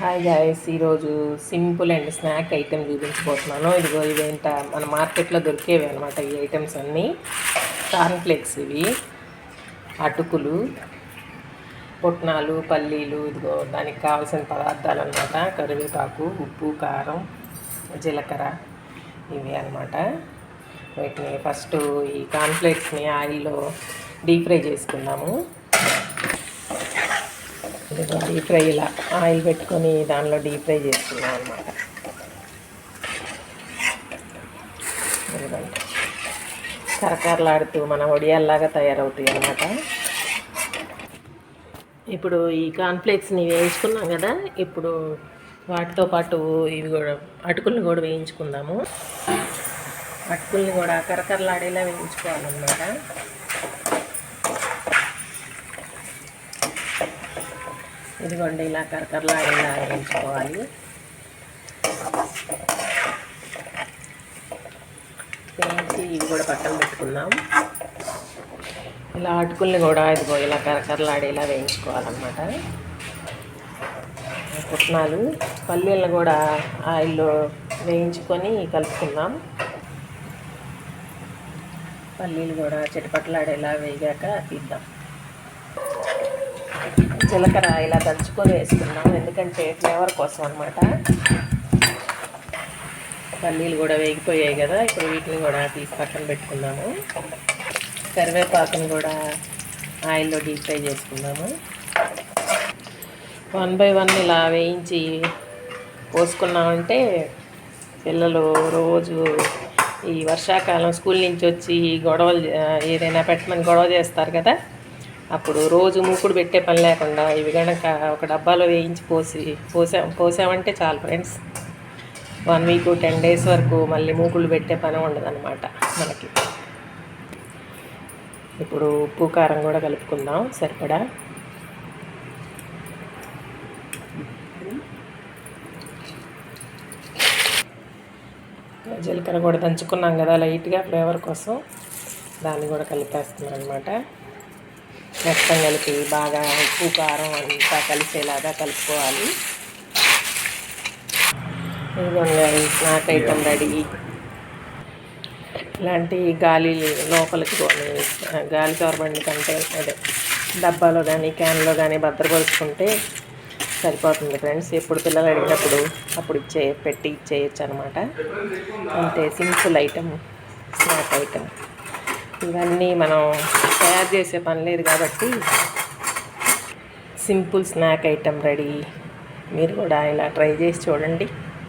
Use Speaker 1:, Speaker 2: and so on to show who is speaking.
Speaker 1: Hi guys ఈరోజు simple and snack item చూపించబోతున్నాను. ఇదిగో ఇవేంట మన మార్కెట్లో దొరికేవి అనమాట ఈ ఐటమ్స్ అన్నీ. కార్న్ఫ్లేక్స్ ఇవి అటుకులు పుట్నాలు పల్లీలు ఇదిగో దానికి కావాల్సిన పదార్థాలు అనమాట కరివేపాకు ఉప్పు కారం జీలకర్ర ఇవి అనమాట వీటిని ఫస్ట్ ఈ కార్న్ఫ్లేక్స్ని ఆయిల్లో డీప్ ఫ్రై చేసుకుందాము. ఇదిగో డీప్ ఫ్రై ఇలా ఆయిల్ పెట్టుకొని దానిలో డీప్ ఫ్రై చేసుకున్నాం అనమాట ఇదిగోండి. కరకరలాడుతూ మన ఒడియాల్లాగా తయారవుతాయి అన్నమాట. ఇప్పుడు ఈ కాన్ఫ్లేక్స్ని వేయించుకున్నాం కదా ఇప్పుడు వాటితో పాటు ఇవి కూడా అటుకుల్ని కూడా వేయించుకుందాము. అటుకుల్ని కూడా కరకరలాడేలా వేయించుకోవాలన్నమాట. ఇదిగోండి ఇలా కరకరలాడేలా వేయించుకోవాలి. వేయించి ఇవి కూడా పక్కన పెట్టుకుందాం. ఇలా అటుకుల్ని కూడా ఇదిగో ఇలా కరకరలాడేలా వేయించుకోవాలన్నమాట. పుట్నాలు పల్లీలను కూడా ఆయిల్లో వేయించుకొని కలుపుకుందాం. పల్లీలు కూడా చిటపట్లాడేలా వేగాక తీద్దాం. జీలకర్ర ఇలా దంచుకొని వేసుకున్నాం. ఎందుకంటే ఫ్లేవర్ కోసం అనమాట పల్లీలు కూడా వేగిపోయాయి కదా. ఇప్పుడు వీటిని కూడా తీసి పక్కన పెట్టుకున్నాము. కరివేపాకును కూడా ఆయిల్లో డీప్ ఫ్రై చేసుకున్నాము వన్ బై వన్ ఇలా వేయించి పోసుకున్నామంటే పిల్లలు రోజు ఈ వర్షాకాలం స్కూల్ నుంచి వచ్చి గొడవలు ఏదైనా పెట్టమని గొడవ చేస్తారు కదా. అప్పుడు రోజు మూకుడు పెట్టే పని లేకుండా ఇవి కనుక ఒక డబ్బాలో వేయించి పోసి పోసా పోసామంటే చాలు friends. One week ten days వరకు మళ్ళీ మూకులు పెట్టే పని ఉండదన్నమాట మనకి. ఇప్పుడు ఉప్పు కారం కూడా కలుపుకుందాం సరిపడా? జీలకర్ర కూడా దంచుకున్నాం కదా లైట్గా ఫ్లేవర్ కోసం. దాన్ని కూడా కలిపేస్తున్నాం అనమాట మొత్తం కలిపి బాగా ఉప్పు కారం అంతా కలిసేలాగా కలుపుకోవాలి. ఇదిగోండి స్నాక్ ఐటమ్ రెడీ. ఇలాంటి గాలి లోపలికి కానీ గాలి చొరబండి కంటే అదే డబ్బాలో కానీ క్యాన్లో కానీ భద్రపరుచుకుంటే సరిపోతుంది ఫ్రెండ్స్. ఎప్పుడు పిల్లలు అడిగినప్పుడు అప్పుడు ఇచ్చే పెట్టి ఇచ్చేయచ్చు అనమాట అంతే సింపుల్ ఐటమ్ స్నాక్ ఐటమ్ ఇవన్నీ మనం తయారు చేసే పని లేదు కాబట్టి సింపుల్ స్నాక్ ఐటెం రెడీ. మీరు కూడా ఇలా ట్రై చేసి చూడండి.